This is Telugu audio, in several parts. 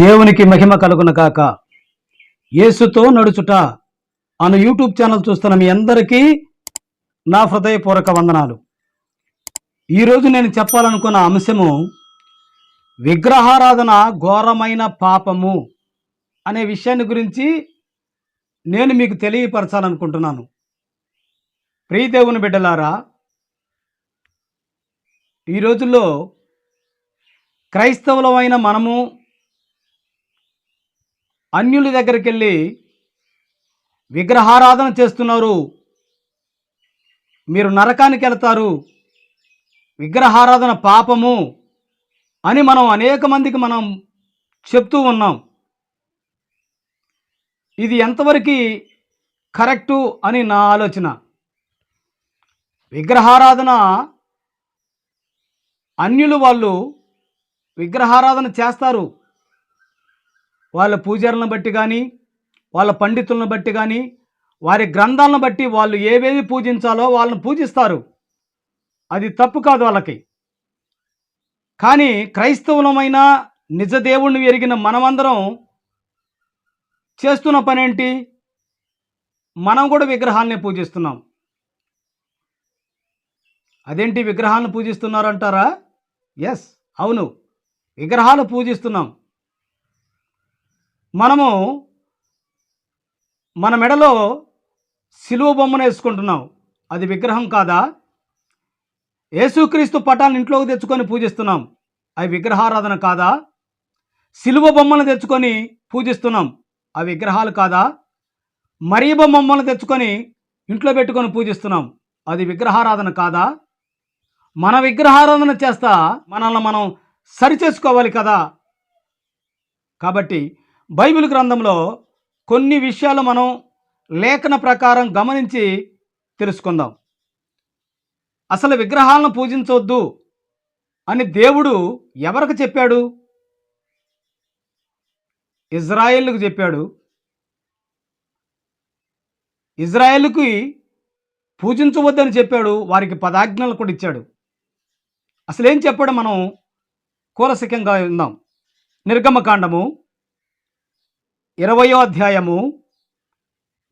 దేవునికి మహిమ కలుగున కాక యేసుతో నడుచుట అను యూట్యూబ్ ఛానల్ చూస్తున్న మీ అందరికీ నా హృదయపూర్వక వందనాలు. ఈరోజు నేను చెప్పాలనుకున్న అంశము విగ్రహారాధన ఘోరమైన పాపము అనే విషయాన్ని గురించి నేను మీకు తెలియపరచాలనుకుంటున్నాను. ప్రియదేవుని బిడ్డలారా ఈ రోజుల్లో క్రైస్తవులమైన మనము అన్యుల దగ్గరికి వెళ్ళి విగ్రహారాధన చేస్తున్నారు. మీరు నరకానికి వెళ్తారు. విగ్రహారాధన పాపము అని మనం అనేక మందికి మనం చెప్తూ ఉన్నాం. ఇది ఎంతవరకు కరెక్టు అని నా ఆలోచన. విగ్రహారాధన అన్యులు వాళ్ళు విగ్రహారాధన చేస్తారు. వాళ్ళ పూజారులను బట్టి కానీ వాళ్ళ పండితులను బట్టి కానీ వారి గ్రంథాలను బట్టి వాళ్ళు ఏవేవి పూజించాలో వాళ్ళని పూజిస్తారు. అది తప్పు కాదు వాళ్ళకి. కానీ క్రైస్తవులమైన నిజ దేవుణ్ణి ఎరిగిన మనమందరం చేస్తున్న పనేంటి? మనం కూడా విగ్రహాలనే పూజిస్తున్నాం. అదేంటి విగ్రహాలను పూజిస్తున్నారు అంటారా ఎస్ అవును. విగ్రహాలు పూజిస్తున్నాం. మనము మన మెడలో సిలువ బొమ్మను వేసుకుంటున్నాం. అది విగ్రహం కాదా? యేసుక్రీస్తు పటాన్ని ఇంట్లోకి తెచ్చుకొని పూజిస్తున్నాం. అవి విగ్రహారాధన కాదా? సిలువ బొమ్మను తెచ్చుకొని పూజిస్తున్నాం. అవి విగ్రహాలు కాదా? మరీబ బొమ్మను తెచ్చుకొని ఇంట్లో పెట్టుకొని పూజిస్తున్నాం. అది విగ్రహారాధన కాదా? మన విగ్రహారాధన చేస్తా మనల్ని మనం సరిచేసుకోవాలి కదా? కాబట్టి బైబిల్ గ్రంథంలో కొన్ని విషయాలు మనం లేఖన ప్రకారం గమనించి తెలుసుకుందాం. అసలు విగ్రహాలను పూజించవద్దు అని దేవుడు ఎవరికి చెప్పాడు? ఇజ్రాయేల్కు చెప్పాడు. ఇజ్రాయేల్కి పూజించవద్దని చెప్పాడు వారికి పదాజ్ఞలు కూడా ఇచ్చాడు. అసలేం చెప్పాడు మనం కూలసికంగా ఉందాం నిర్గమకాండము ఇరవయో అధ్యాయము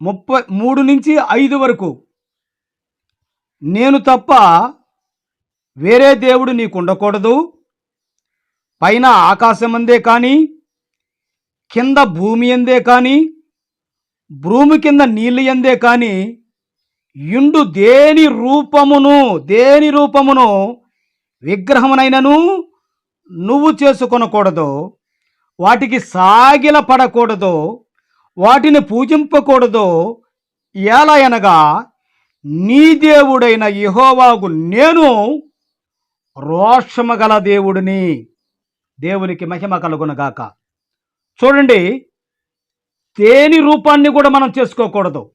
ముప్పై మూడు నుంచి ఐదు వరకు. నేను తప్ప వేరే దేవుడు నీకు ఉండకూడదు. పైన ఆకాశం అందే కానీ కింద భూమి ఎందే కానీ భూమి కింద నీళ్ళు ఎందే కానీ ఇండు దేని రూపమును దేని రూపమును విగ్రహమునైనను నువ్వు చేసుకొనకూడదు. వాటికి సాగిల పడకూడదు వాటిని పూజింపకూడదు ఎలా అనగా నీ దేవుడైన యెహోవాకు నేను రోషము గల దేవుడిని దేవునికి మహిమ కలుగునగాక చూడండి తేని రూపాన్ని కూడా మనం చేసుకోకూడదు.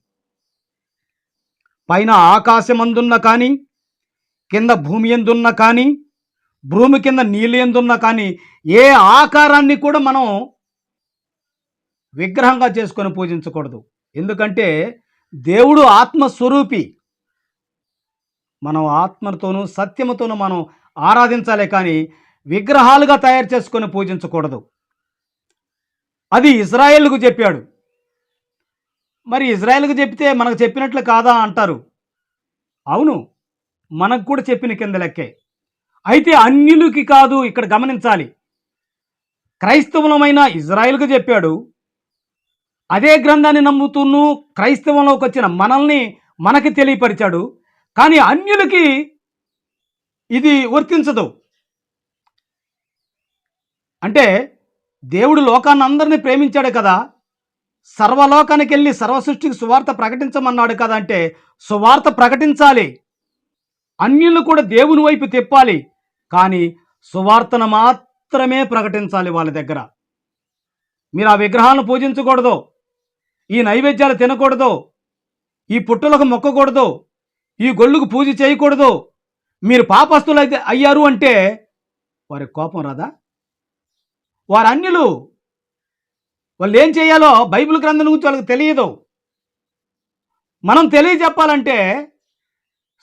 పైన ఆకాశమందున్న కానీ కింద భూమి ఎందున్న కానీ భూమి కింద నీళ్ళు ఎందున్నా కానీ ఏ ఆకారాన్ని కూడా మనం విగ్రహంగా చేసుకొని పూజించకూడదు. ఎందుకంటే దేవుడు ఆత్మస్వరూపి. మనం ఆత్మతోనూ సత్యముతోనూ మనం ఆరాధించాలి కానీ విగ్రహాలుగా తయారు చేసుకొని పూజించకూడదు. అది ఇజ్రాయేల్కు చెప్పాడు. మరి ఇజ్రాయెల్కి చెప్తే మనకు చెప్పినట్లు కాదా అంటారు? అవును మనకు కూడా చెప్పిన కింద లెక్కే. అయితే అన్యులకి కాదు ఇక్కడ గమనించాలి. క్రైస్తవులమైన ఇజ్రాయెల్కి చెప్పాడు అదే గ్రంథాన్ని నమ్ముతూను క్రైస్తవంలోకి వచ్చిన మనల్ని మనకి తెలియపరిచాడు కానీ అన్యులకి ఇది వర్తించదు. అంటే దేవుడు లోకాన్ని అందరినీ ప్రేమించాడు కదా సర్వలోకానికి వెళ్ళి సర్వసృష్టికి సువార్త ప్రకటించమన్నాడు కదా అంటే సువార్త ప్రకటించాలి. అన్యులు కూడా దేవుని వైపు తిప్పాలి. కానీ సువార్తను మాత్రమే ప్రకటించాలి వాళ్ళ దగ్గర. మీరు ఆ విగ్రహాలను పూజించకూడదు. ఈ నైవేద్యాలు తినకూడదు. ఈ పుట్టులకు మొక్కకూడదు. ఈ గొళ్ళుకు పూజ చేయకూడదు. మీరు పాపస్తులు అయితే అయ్యారు అంటే వారి కోపం రాదా? వారు అన్యులు వాళ్ళు ఏం చేయాలో బైబిల్ గ్రంథం గురించి వాళ్ళకి తెలియదు. మనం తెలియజెప్పాలంటే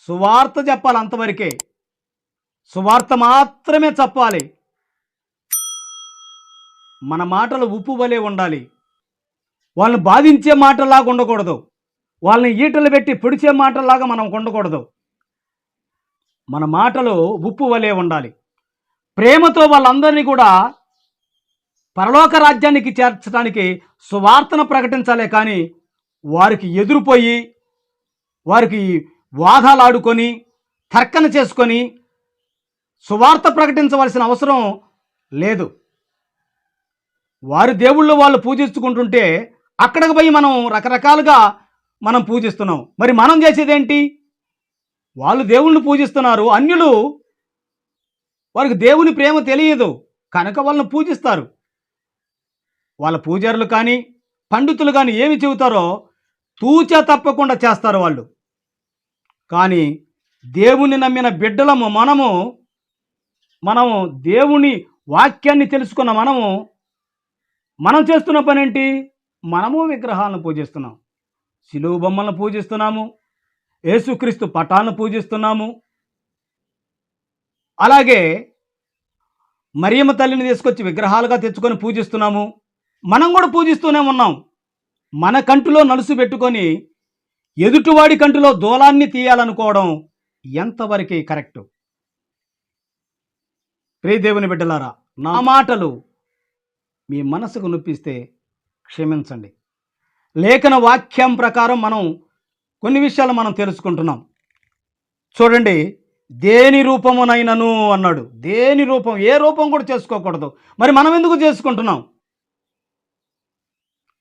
సువార్త చెప్పాలి అంతవరకే. సువార్త మాత్రమే చెప్పాలి మన మాటలు ఉప్పు వలె ఉండాలి. వాళ్ళని బాధించే మాటలాగా ఉండకూడదు. వాళ్ళని ఈటలు పెట్టి పొడిచే మాటలాగా మనం ఉండకూడదు. మన మాటలు ఉప్పు వలె ఉండాలి. ప్రేమతో వాళ్ళందరినీ కూడా పరలోక రాజ్యానికి చేర్చడానికి సువార్తను ప్రకటించాలే కానీ వారికి ఎదురుపోయి వారికి వాదాలు ఆడుకొని తర్కన చేసుకొని సువార్త ప్రకటించవలసిన అవసరం లేదు. వారి దేవుళ్ళు వాళ్ళు పూజించుకుంటుంటే అక్కడికి పోయి మనం రకరకాలుగా మనం పూజిస్తున్నాం. మరి మనం చేసేదేంటి? వాళ్ళు దేవుణ్ణి పూజిస్తున్నారు. అన్యులు వారికి దేవుని ప్రేమ తెలియదు. కనుక వాళ్ళని పూజిస్తారు. వాళ్ళ పూజారులు కానీ పండితులు కానీ ఏమి చెబుతారో తూచా తప్పకుండా చేస్తారు వాళ్ళు. కానీ దేవుని నమ్మిన బిడ్డలము మనము మనము దేవుని వాక్యాన్ని తెలుసుకున్న మనము మనం చేస్తున్న పని ఏంటి మనము విగ్రహాలను పూజిస్తున్నాం. శిలువు బొమ్మలను పూజిస్తున్నాము. యేసుక్రీస్తు పటాలను పూజిస్తున్నాము. అలాగే మరియమ్మ తల్లిని తీసుకొచ్చి విగ్రహాలుగా తెచ్చుకొని పూజిస్తున్నాము. మనం కూడా పూజిస్తూనే ఉన్నాం. మన కంటిలో నలుసు పెట్టుకొని ఎదుటివాడి కంటిలో దూలాన్ని తీయాలనుకోవడం ఎంతవరకు కరెక్టు? ప్రియదేవుని బిడ్డలారా నా మాటలు మీ మనసుకు నొప్పిస్తే క్షమించండి. లేఖన వాక్యం ప్రకారం మనం కొన్ని విషయాలు మనం తెలుసుకుంటున్నాం. చూడండి దేని రూపమునైనను అన్నాడు. దేని రూపం ఏ రూపం కూడా చేసుకోకూడదు. మరి మనం ఎందుకు చేసుకుంటున్నాం?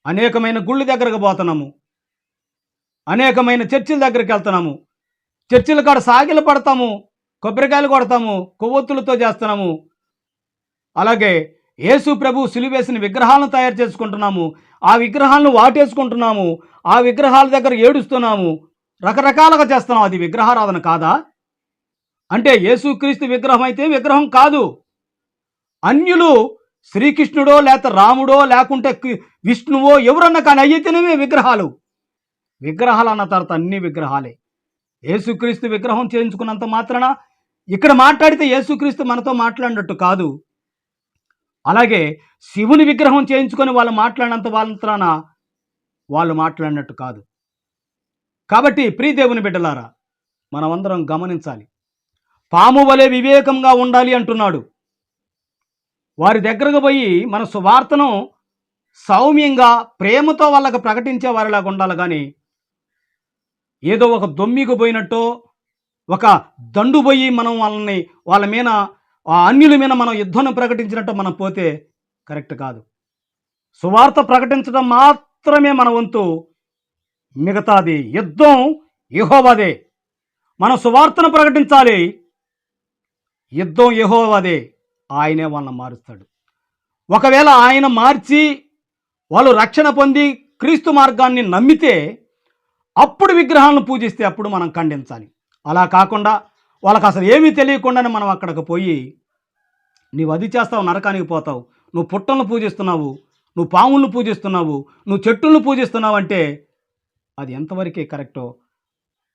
అనేకమైన గుళ్ళ దగ్గరకు పోతున్నాము. అనేకమైన చర్చిల దగ్గరికి వెళ్తున్నాము. చర్చిల కాడ సాగిలు పడతాము కొబ్బరికాయలు కొడతాము కొవ్వొత్తులతో చేస్తున్నాము. అలాగే యేసు ప్రభు సిలివేసిన విగ్రహాలను తయారు చేసుకుంటున్నాము. ఆ విగ్రహాలను వాటేసుకుంటున్నాము. ఆ విగ్రహాల దగ్గర ఏడుస్తున్నాము. రకరకాలుగా చేస్తున్నాం. అది విగ్రహారాధన కాదా? అంటే యేసుక్రీస్తు విగ్రహం అయితే విగ్రహం కాదు. అన్యులు శ్రీకృష్ణుడో లేక రాముడో లేకుంటే విష్ణువో ఎవరన్నా కానీ అయితేనే విగ్రహాలు. విగ్రహాలు అన్న తర్వాత అన్ని విగ్రహాలే. యేసుక్రీస్తు విగ్రహం చేయించుకున్నంత మాత్రాన ఇక్కడ మాట్లాడితే యేసుక్రీస్తు మనతో మాట్లాడినట్టు కాదు. అలాగే శివుని విగ్రహం చేయించుకొని వాళ్ళు మాట్లాడినంత మాత్రాన వాళ్ళు మాట్లాడినట్టు కాదు. కాబట్టి ప్రీదేవుని బిడ్డలారా మనమందరం గమనించాలి. పాము వలె వివేకంగా ఉండాలి అంటున్నాడు. వారి దగ్గరకు పోయి మన సువార్తను సౌమ్యంగా ప్రేమతో వాళ్ళకు ప్రకటించే వారిలాగా ఉండాలి. కానీ ఏదో ఒక దొమ్మికి పోయినట్టో ఒక దండుపోయి మనం వాళ్ళని వాళ్ళ మీద ఆ అన్యుల మీద మనం యుద్ధాన్ని ప్రకటించినట్టు మనం పోతే కరెక్ట్ కాదు. సువార్త ప్రకటించడం మాత్రమే మన వంతు. మిగతాది యుద్ధం యహోవదే. మనం సువార్తను ప్రకటించాలి. యుద్ధం యహోవదే. ఆయనే వాళ్ళని మారుస్తాడు. ఒకవేళ ఆయన మార్చి వాళ్ళు రక్షణ పొంది క్రీస్తు మార్గాన్ని నమ్మితే అప్పుడు విగ్రహాలను పూజిస్తే అప్పుడు మనం ఖండించాలి. అలా కాకుండా వాళ్ళకి అసలు ఏమీ తెలియకుండానే మనం అక్కడికి పోయి నీవు అది చేస్తావు నరకానికి పోతావు నువ్వు పుట్టలను పూజిస్తున్నావు నువ్వు పాములను పూజిస్తున్నావు నువ్వు చెట్టులను పూజిస్తున్నావు అంటే అది ఎంతవరకే కరెక్టో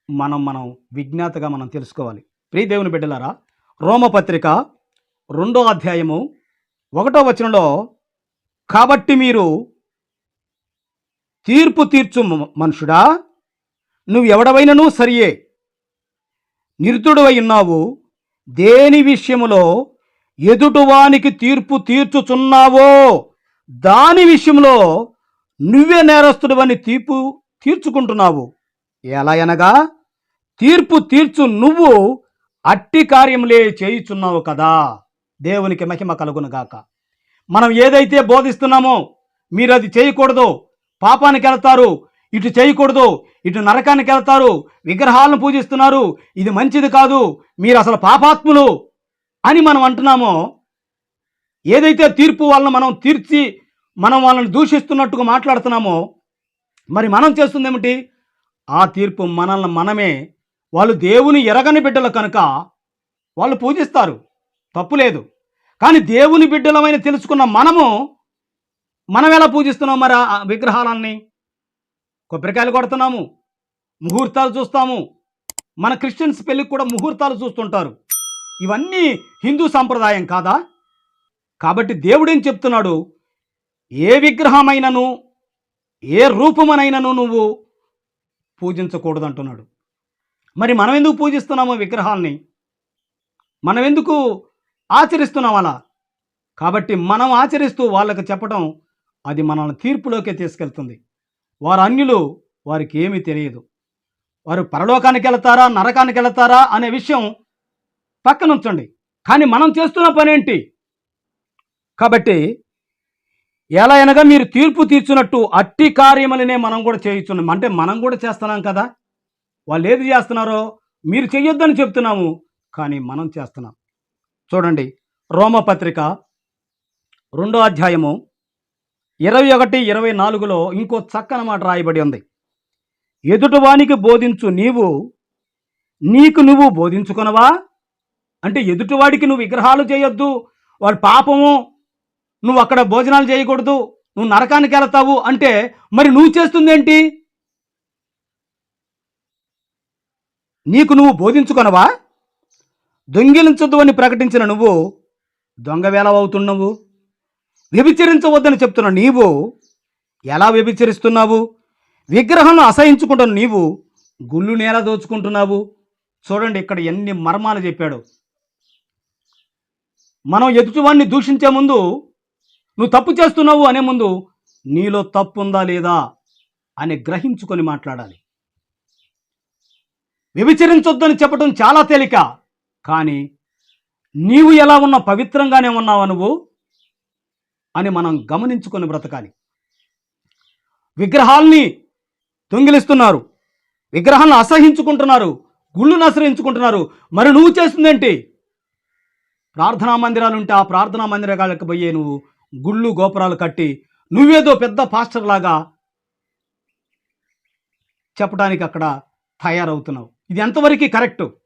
మనం మనం విజ్ఞాతగా మనం తెలుసుకోవాలి. ప్రియదేవుని బిడ్డలారా రోమపత్రిక రెండో అధ్యాయము ఒకటో వచనంలో కాబట్టి మీరు తీర్పు తీర్చు మ- మనుషుడా నువ్వు ఎవడవైనను సరియే నిర్దుడవై ఉన్నావు దేని విషయములో ఎదుటివానికి తీర్పు తీర్చుచున్నావో? దాని విషయంలో నువ్వే నేరస్తుడవని తీర్పు తీర్చుకుంటున్నావు. ఎలా అనగా తీర్పు తీర్చు నువ్వు అట్టి కార్యములే చేయుచున్నావు కదా. దేవునికి మహిమ కలుగునుగాక. మనం ఏదైతే బోధిస్తున్నామో మీరు అది చేయకూడదు. పాపానికి వెళ్తారు ఇటు చేయకూడదు ఇటు నరకానికి వెళ్తారు విగ్రహాలను పూజిస్తున్నారు. ఇది మంచిది కాదు మీరు అసలు పాపాత్ములు అని మనం అంటున్నామో ఏదైతే తీర్పు వాళ్ళని మనం తీర్చి మనం వాళ్ళని దూషిస్తున్నట్టుగా మాట్లాడుతున్నామో మరి మనం చేస్తుంది ఏమిటి? ఆ తీర్పు మనల్ని మనమే వాళ్ళు దేవుని ఎరగని బిడ్డలు కనుక వాళ్ళు పూజిస్తారు. తప్పు లేదు. కానీ దేవుని బిడ్డలమైన తెలుసుకున్న మనము మనం ఎలా పూజిస్తున్నాం మరి ఆ విగ్రహాలన్నీ? కొబ్బరికాయలు కొడుతున్నాము. ముహూర్తాలు చూస్తాము. మన క్రిస్టియన్స్ పెళ్ళికి కూడా ముహూర్తాలు చూస్తుంటారు. ఇవన్నీ హిందూ సాంప్రదాయం కాదా? కాబట్టి దేవుడేం చెప్తున్నాడు? ఏ విగ్రహమైనను ఏ రూపమనైనను నువ్వు పూజించకూడదు అంటున్నాడు మరి మనం ఎందుకు పూజిస్తున్నాము విగ్రహాల్ని? మనం ఎందుకు ఆచరిస్తున్నాం అలా? కాబట్టి మనం ఆచరిస్తూ వాళ్ళకి చెప్పడం అది మనల్ని తీర్పులోకే తీసుకెళ్తుంది. వారు అన్యులు వారికి ఏమీ తెలియదు. వారు పరలోకానికి వెళతారా నరకానికి వెళతారా అనే విషయం పక్కన ఉంచండి కానీ మనం చేస్తున్న పని ఏంటి? కాబట్టి ఎలా అనగా మీరు తీర్పు తీర్చున్నట్టు అట్టి కార్యములనే మనం కూడా చేయించున్నాం. అంటే మనం కూడా చేస్తున్నాం కదా. వాళ్ళు ఏది చేస్తున్నారో మీరు చెయ్యొద్దని చెప్తున్నాము కానీ మనం చేస్తున్నాం. చూడండి రోమపత్రిక రెండో అధ్యాయము ఇరవై ఒకటి ఇరవై నాలుగులో ఇంకో చక్కని మాట రాయబడి ఉంది. ఎదుటివానికి బోధించు నీవు నీకు నువ్వు బోధించుకునవా? అంటే ఎదుటివాడికి నువ్వు విగ్రహాలు చేయొద్దు వాడు పాపము నువ్వు అక్కడ భోజనాలు చేయకూడదు నువ్వు నరకానికి వెళతావు అంటే మరి నువ్వు చేస్తుందేంటి? నీకు నువ్వు బోధించుకొనవా? దొంగిలించొద్దు అని ప్రకటించిన నువ్వు దొంగవేళవవుతున్నావు వ్యభిచరించవద్దని చెప్తున్న నీవు ఎలా వ్యభిచరిస్తున్నావు? విగ్రహం అసహించుకుంటున్న నీవు గుళ్ళు నేల దోచుకుంటున్నావు? చూడండి ఇక్కడ ఎన్ని మర్మాలు చెప్పాడు. మనం ఎదుటివాడిని దూషించే ముందు నువ్వు తప్పు చేస్తున్నావు అనే ముందు నీలో తప్పు ఉందా లేదా అని గ్రహించుకొని మాట్లాడాలి. వ్యభిచరించొద్దని చెప్పడం చాలా తేలిక కానీ నీవు ఎలా ఉన్నా పవిత్రంగానే ఉన్నావా నువ్వు? అని మనం గమనించుకొని బ్రతకాలి. విగ్రహాల్ని దొంగిలిస్తున్నారు. విగ్రహాలను అసహించుకుంటున్నారు. గుళ్ళును ఆశ్రయించుకుంటున్నారు మరి నువ్వు చేస్తుందేంటి? ప్రార్థనా మందిరాలు ఉంటే ఆ ప్రార్థనా మందిరాలకు పోయే నువ్వు గుళ్ళు గోపురాలు కట్టి నువ్వేదో పెద్ద పాస్టర్ లాగా చెప్పడానికి అక్కడ తయారవుతున్నావు. ఇది ఎంతవరకు కరెక్టు?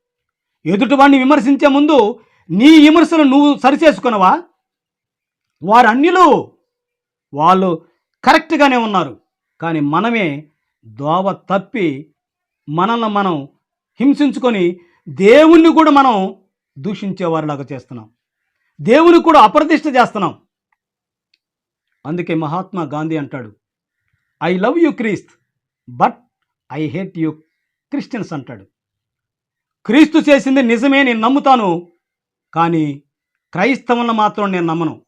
ఎదుటివాడిని విమర్శించే ముందు నీ విమర్శను నువ్వు సరిచేసుకున్నావా? వారు అన్యులు వాళ్ళు కరెక్ట్గానే ఉన్నారు. కానీ మనమే దోవ తప్పి మనల్ని మనం హింసించుకొని దేవుణ్ణి కూడా మనం దూషించేవారిలాగా చేస్తున్నాం. దేవుని కూడా అప్రతిష్ట చేస్తున్నాం. అందుకే మహాత్మా గాంధీ అంటాడు I love you Christ but I hate you Christians అంటాడు. క్రీస్తు చేసింది నిజమే నేను నమ్ముతాను కానీ క్రైస్తవులను మాత్రం నేను నమ్మను.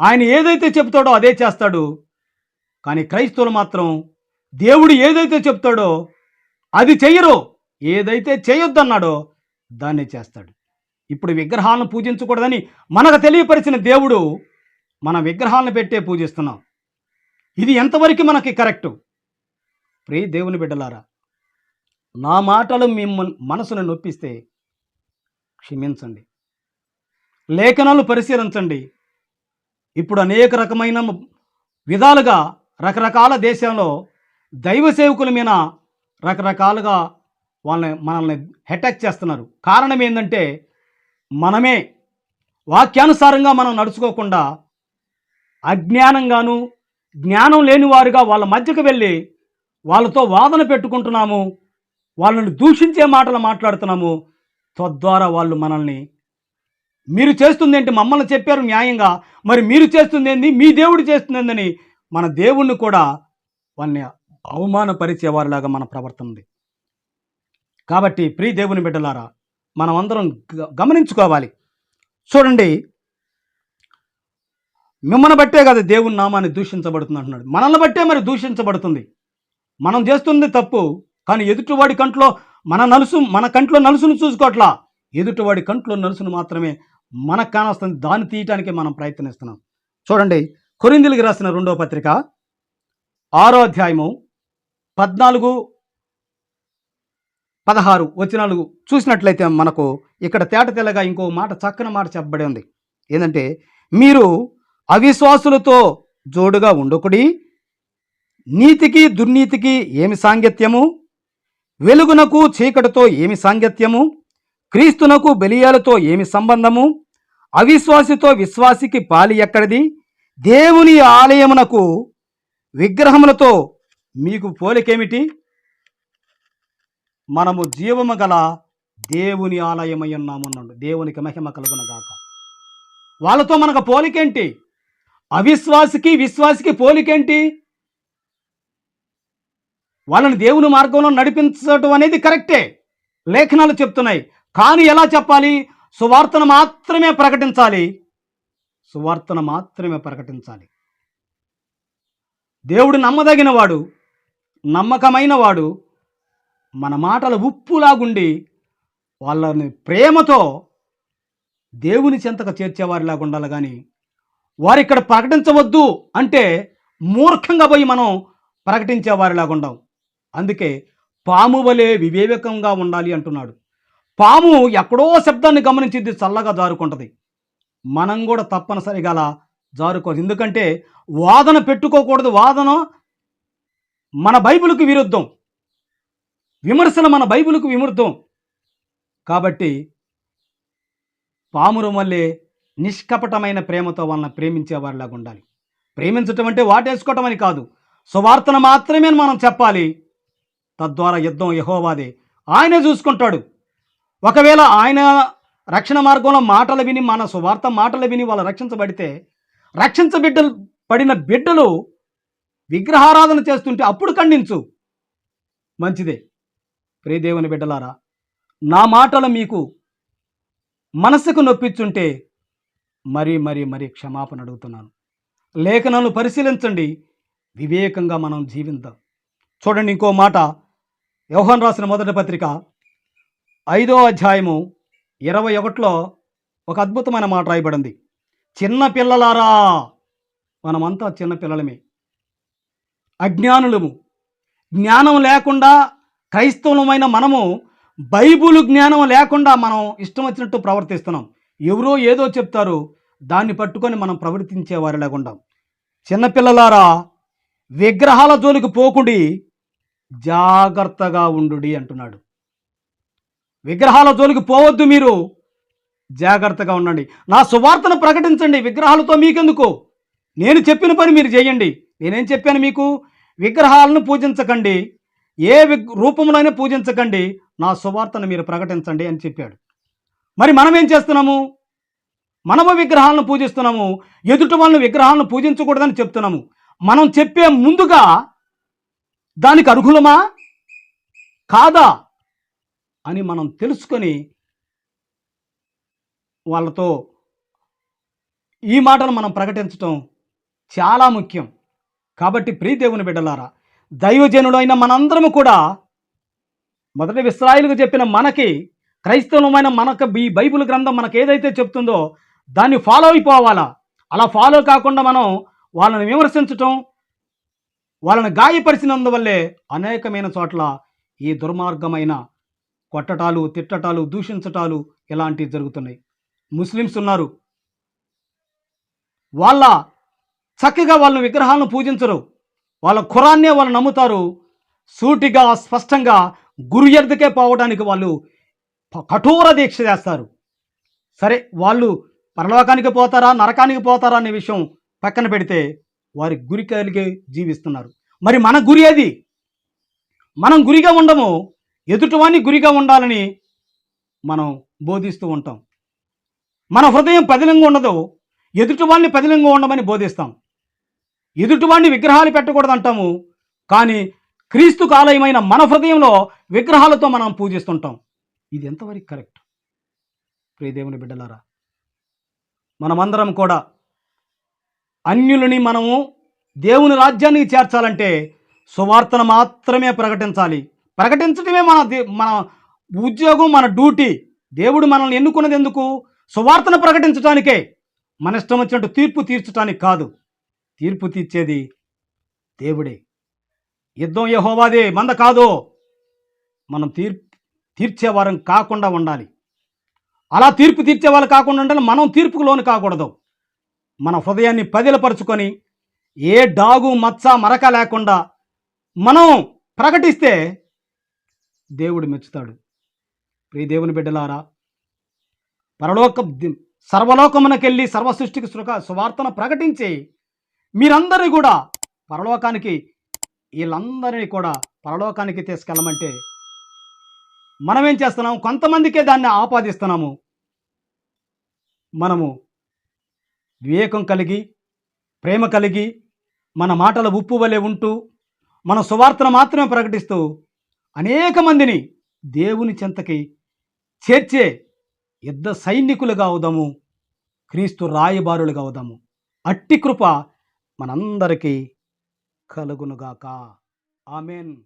ఆయన ఏదైతే చెప్తాడో అదే చేస్తాడు. కానీ క్రైస్తవులు మాత్రం దేవుడు ఏదైతే చెప్తాడో అది చెయ్యరు. ఏదైతే చేయొద్దన్నాడో దాన్నే చేస్తాడు. ఇప్పుడు విగ్రహాలను పూజించకూడదని మనకు తెలియపరిచిన దేవుడు మన విగ్రహాలను పెట్టే పూజిస్తున్నాం. ఇది ఎంతవరకు మనకి కరెక్టు? ప్రియ దేవుని బిడ్డలారా నా మాటలు మిమ్మల్ని మనసును నొప్పిస్తే క్షమించండి. లేఖనాలు పరిశీలించండి. ఇప్పుడు అనేక రకమైన విధాలుగా రకరకాల దేశంలో దైవ సేవకుల మీద రకరకాలుగా వాళ్ళని మనల్ని అటాక్ చేస్తున్నారు. కారణం ఏంటంటే మనమే వాక్యానుసారంగా మనం నడుచుకోకుండా అజ్ఞానంగాను జ్ఞానం లేని వారుగా వాళ్ళ మధ్యకు వెళ్ళి వాళ్ళతో వాదన పెట్టుకుంటున్నాము వాళ్ళని దూషించే మాటలు మాట్లాడుతున్నాము తద్వారా వాళ్ళు మనల్ని మీరు చేస్తుంది ఏంటి మమ్మల్ని చెప్పారు న్యాయంగా. మరి మీరు చేస్తుంది ఏంది మీ దేవుడు చేస్తుంది ఏందని మన దేవుణ్ణి కూడా వాళ్ళని అవమానపరిచేవారిలాగా మన ప్రవర్తన ఉంది. కాబట్టి ప్రియ దేవుని బిడ్డలారా మనం అందరం గ- గమనించుకోవాలి. చూడండి. మిమ్మల్ని బట్టే కదా దేవుని నామాన్ని దూషించబడుతుంది అంటున్నాడు. మనల్ని బట్టే మరి దూషించబడుతుంది. మనం చేస్తుంది తప్పు కానీ ఎదుటివాడి కంట్లో మన నలుసు మన కంట్లో నలుసును చూసుకోవట్లా. ఎదుటివాడి కంట్లో నలుసును మాత్రమే మనకు కానొస్తుంది. దాన్ని తీయటానికి మనం ప్రయత్నిస్తున్నాం. చూడండి కొరిందులకి రాసిన రెండో పత్రిక ఆరో అధ్యాయము పద్నాలుగు పదహారు వచనాలు చూసినట్లయితే మనకు ఇక్కడ తేట తెల్లగా ఇంకో మాట చక్కని మాట చెప్పబడి ఉంది. ఏంటంటే మీరు అవిశ్వాసులతో జోడుగా ఉండకుడి నీతికి దుర్నీతికి ఏమి సాంగత్యము? వెలుగునకు చీకటితో ఏమి సాంగత్యము? క్రీస్తునకు బెలియాలతో ఏమి సంబంధము? అవిశ్వాసితో విశ్వాసికి పాలి ఎక్కడిది? దేవుని ఆలయమునకు విగ్రహములతో మీకు పోలికేమిటి? మనము జీవము గల దేవుని ఆలయమై ఉన్నామన్నాడు దేవునికి మహిమ కలుగునగాక. వాళ్ళతో మనకు పోలికేంటి? అవిశ్వాసికి విశ్వాసికి పోలికేంటి? వాళ్ళని దేవుని మార్గంలో నడిపించడం అనేది కరెక్టే. లేఖనాలు చెప్తున్నాయి. కానీ ఎలా చెప్పాలి? సువార్తను మాత్రమే ప్రకటించాలి. సువార్తను మాత్రమే ప్రకటించాలి. దేవుడు నమ్మదగినవాడు నమ్మకమైన వాడు మన మాటల ఉప్పులాగుండి వాళ్ళని ప్రేమతో దేవుని చెంతకు చేర్చేవారిలాగా ఉండాలి కానీ వారు ఇక్కడ ప్రకటించవద్దు అంటే మూర్ఖంగా పోయి మనం ప్రకటించేవారిలాగా ఉండం. అందుకే పాము వలె వివేకంగా ఉండాలి అంటున్నాడు. పాము ఎక్కడో శబ్దాన్ని గమనించింది చల్లగా జారుకుంటుంది. మనం కూడా తప్పనిసరిగా అలా జారుకోదు ఎందుకంటే వాదన పెట్టుకోకూడదు. వాదన మన బైబిల్కి విరుద్ధం. విమర్శన మన బైబిల్కి విమృద్ధం కాబట్టి పామురు మళ్ళీ నిష్కపటమైన ప్రేమతో వాళ్ళని ప్రేమించేవారిలాగా ఉండాలి. ప్రేమించటం అంటే వాటేసుకోవటం అని కాదు. సువార్తను మాత్రమే మనం చెప్పాలి. తద్వారా యుద్ధం యహోవాదే. ఆయనే చూసుకుంటాడు. ఒకవేళ ఆయన రక్షణ మార్గంలో మాటలు విని మన సువార్త మాటలు విని వాళ్ళు రక్షించబడితే రక్షించబిడ్డలు పడిన బిడ్డలు విగ్రహారాధన చేస్తుంటే అప్పుడు ఖండించు. మంచిదే. ప్రియదేవుని బిడ్డలారా నా మాటలు మీకు మనసుకు నొప్పించుంటే మరీ మరీ మరీ క్షమాపణ అడుగుతున్నాను. లేఖనను పరిశీలించండి. వివేకంగా మనం జీవిద్దాం చూడండి ఇంకో మాట యోహాన్ రాసిన మొదటి పత్రిక ఐదో అధ్యాయము ఇరవై ఒకటిలో ఒక అద్భుతమైన మాట రాయబడింది. చిన్న పిల్లలారా మనమంతా చిన్న పిల్లలమే. అజ్ఞానులము. జ్ఞానం లేకుండా క్రైస్తవులమైన మనము బైబుల్ జ్ఞానం లేకుండా మనం ఇష్టం వచ్చినట్టు ప్రవర్తిస్తున్నాం. ఎవరో ఏదో చెప్తారు దాన్ని పట్టుకొని మనం ప్రవర్తించే వారి లేకుండా చిన్నపిల్లలారా విగ్రహాల జోలికి పోకుడి జాగ్రత్తగా ఉండుడి అంటున్నాడు. విగ్రహాల జోలికి పోవద్దు మీరు. జాగ్రత్తగా ఉండండి. నా సువార్తను ప్రకటించండి. విగ్రహాలతో మీకెందుకు? నేను చెప్పిన పని మీరు చేయండి. నేనేం చెప్పాను మీకు? విగ్రహాలను పూజించకండి. ఏ విగ్ రూపంలోనే పూజించకండి. నా సువార్తను మీరు ప్రకటించండి అని చెప్పాడు. మరి మనం ఏం చేస్తున్నాము? మనము విగ్రహాలను పూజిస్తున్నాము. ఎదుటి వాళ్ళని విగ్రహాలను పూజించకూడదని చెప్తున్నాము. మనం చెప్పే ముందుగా దానికి అర్హులమా? కాదా? అని మనం తెలుసుకొని వాళ్ళతో ఈ మాటను మనం ప్రకటించటం చాలా ముఖ్యం. కాబట్టి ప్రీదేవుని బిడ్డలారా దైవజనుడైన మనందరము కూడా మొదటి విశ్రాయిలకు చెప్పిన మనకి క్రైస్తవమైన మనకు ఈ బైబిల్ గ్రంథం మనకు ఏదైతే చెప్తుందో దాన్ని ఫాలో అయిపోవాలా? అలా ఫాలో కాకుండా మనం వాళ్ళని విమర్శించటం వాళ్ళని గాయపరిచినందువల్లే అనేకమైన చోట్ల ఈ దుర్మార్గమైన కొట్టటాలు తిట్టటాలు దూషించటాలు ఇలాంటివి జరుగుతున్నాయి. ముస్లిమ్స్ ఉన్నారు. వాళ్ళ చక్కగా వాళ్ళ విగ్రహాలను పూజించరు. వాళ్ళ ఖురాన్నే వాళ్ళు నమ్ముతారు. సూటిగా స్పష్టంగా గురు ఎద్దకే పోవడానికి వాళ్ళు కఠోర దీక్ష చేస్తారు. సరే వాళ్ళు పరలోకానికి పోతారా నరకానికి పోతారా అనే విషయం పక్కన పెడితే వారి గురి కలిగే జీవిస్తున్నారు. మరి మన గురి ఏది? మనం గురిగా ఉండము. ఎదుటివాన్ని గురిగా ఉండాలని మనం బోధిస్తూ ఉంటాం. మన హృదయం పదిలంగా ఉండదు. ఎదుటివాడిని పదిలంగా ఉండమని బోధిస్తాం. ఎదుటివాడిని విగ్రహాలు పెట్టకూడదు అంటాము. కానీ క్రీస్తు కాలయమైన మన హృదయంలో విగ్రహాలతో మనం పూజిస్తుంటాం. ఇది ఎంతవరకు కరెక్ట్? ప్రియదేవుని బిడ్డలారా మనమందరం కూడా అన్యులని మనము దేవుని రాజ్యానికి చేర్చాలంటే సువార్తను మాత్రమే ప్రకటించాలి. ప్రకటించడమే మన దే- మన ఉద్యోగం మన డ్యూటీ. దేవుడు మనల్ని ఎన్నుకున్నది ఎందుకు? సువార్తను ప్రకటించడానికే మన ఇష్టం వచ్చినట్టు తీర్పు తీర్చడానికి కాదు. తీర్పు తీర్చేది దేవుడే. యుద్ధం యహోవాదే మంద కాదు? మనం తీర్పు తీర్చేవారం కాకుండా ఉండాలి. అలా తీర్పు తీర్చేవారు కాకుండా ఉండాలి. మనం తీర్పుకు లోను కాకూడదు. మన హృదయాన్ని పదిలపరుచుకొని ఏ డాగు మచ్చ మరక లేకుండా మనం ప్రకటిస్తే దేవుడు మెచ్చుతాడు. ప్రియ దేవుని బిడ్డలారా పరలోక సర్వలోకమునకెళ్ళి సర్వ సృష్టికి సుఖ సువార్తను ప్రకటించి మీరందరూ కూడా పరలోకానికి వీళ్ళందరినీ కూడా పరలోకానికి తీసుకెళ్ళమంటే మనం ఏం కొంతమందికే దాన్ని ఆపాదిస్తున్నాము. మనము వివేకం కలిగి ప్రేమ కలిగి మన మాటల ఉప్పు వలె ఉంటూ మన సువార్తను మాత్రమే ప్రకటిస్తూ అనేక మందిని దేవుని చెంతకి చేర్చే యుద్ధ సైనికులుగా అవుదాము క్రీస్తు రాయబారులుగా అవుదాము. అట్టి కృప మనందరికీ కలుగునుగాక. ఆమెన్.